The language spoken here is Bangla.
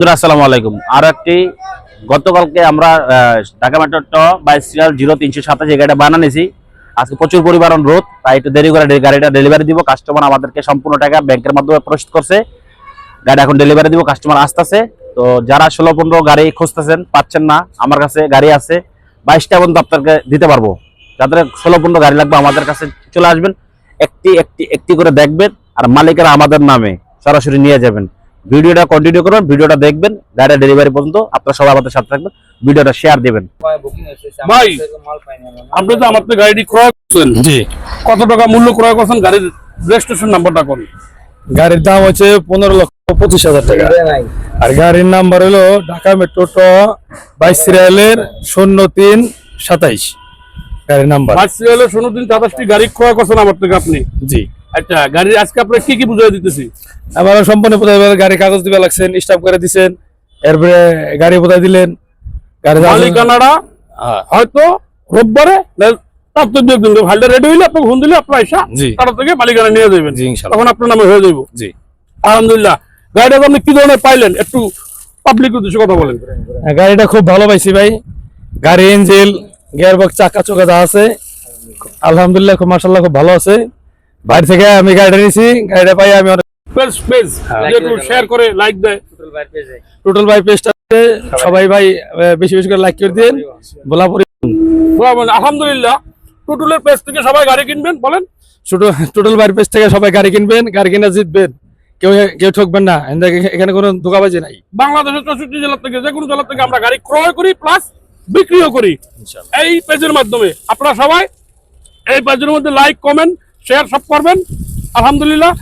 বন্ধুরা, আসসালামু আলাইকুম। আর একটি গতকালকে আমরা ঢাকা মেট্রো বাইশ সিরিয়াল জিরো তিনশো সাতাশ এই গাড়িটা বানানিছি আজকে প্রচুর পরিমাণ রোদ তাই একটু দেরি করে গাড়িটা ডেলিভারি দিব। কাস্টমার আমাদেরকে সম্পূর্ণ টাকা ব্যাংকের মাধ্যমে প্রস্তুত করছে। গাড়ি এখন ডেলিভারি দিব কাস্টমার আসতেছে। তো যারা ষোলো পনেরো গাড়ি খুঁজতেছেন পাচ্ছেন না আমার কাছে গাড়ি আছে। বাইশটা পর্যন্ত আপনাকে দিতে পারব। যাদের ষোলো পনেরো গাড়ি লাগবে আমাদের কাছে চলে আসবেন। একটি একটি একটি করে দেখবেন আর মালিকেরা আমাদের নামে সরাসরি নিয়ে যাবেন। ভিডিওটা কন্টিনিউ করবেন ভিডিওটা দেখবেন গাড়িটা ডেলিভারি পর্যন্ত আপনারা সবাই আমাদের সাথে থাকবেন ভিডিওটা শেয়ার দিবেন। ভাই, আপনি তো আমার গাড়িটি ক্রয় করছেন। জি। কত টাকা মূল্য ক্রয় করছেন? গাড়ির রেজিস্ট্রেশন নাম্বারটা কোন? গাড়ির দাম হচ্ছে পনেরো লক্ষ পঁচিশ হাজার টাকা। আর গাড়ির নাম্বার হলো ঢাকা মেট্রো ট বাইশ সিরিয়ালের শূন্য তিন সাতাইশ। গাড়ির নাম্বার বাইশ সিরিয়ালের ষোলো দিন সাতাশটি গাড়ি ক্রয় করছেন আমার থেকে আপনি? জি। আচ্ছা গাড়ির আজকে আপনার কি কি বুঝাই দিতেছি? আবার সম্পূর্ণ বোধহয় গাড়ি কাগজ দিবে লাগছেন স্টাফ করে দিছেন এরপরে গাড়ি বোধহয় দিলেন গাড়ি মালিকানারা হ্যাঁ, হয়তো রোববারে দু একদিন রেডি হইলে আপনাকে ফোন দিলে আপনার আইসা তারা থেকে মালিকানা নিয়ে যাবেন জি তখন আপনার নামে হয়ে যাইব। জি। আলহামদুলিল্লাহ। গাড়িটা আপনি কি ধরনের পাইলেন? একটু পাবলিক উদ্দেশ্যে কথা বলেন। হ্যাঁ, গাড়িটা খুব ভালো পাইছি ভাই। গাড়ি ইঞ্জিল চাকা চোখা যা আছে আলহামদুলিল্লাহ খুব মার্শাল্লাহ খুব ভালো আছে। বাইরে থেকে আমি গাড়িটা নিয়েছি গাড়িটা পাই আমি অনেক পেজ পেজ একটু শেয়ার করে লাইক দেয়। টোটাল ভাই পেজটা সবাই ভাই বেশি বেশি করে লাইক করে দিন বলা পরি আলহামদুলিল্লাহ টুটুলের পেজ থেকে সবাই গাড়ি কিনবেন বলেন। টোটাল ভাই পেজ থেকে সবাই গাড়ি কিনবেন গাড়ি কিনে জিতবেন। কেউ কেউ ঠকবেন না। এখানে- এখানে কোনো ধোকাবাজি নাই। বাংলাদেশের চৌষট্টি জেলা থেকে যে কোনো জেলা থেকে আমরা গাড়ি ক্রয় করি প্লাস বিক্রিও করি। এই পেজের মাধ্যমে। আপনারা সবাই এই পেজের মধ্যে লাইক কমেন্ট শেয়ার সব করবেন। আলহামদুলিল্লাহ।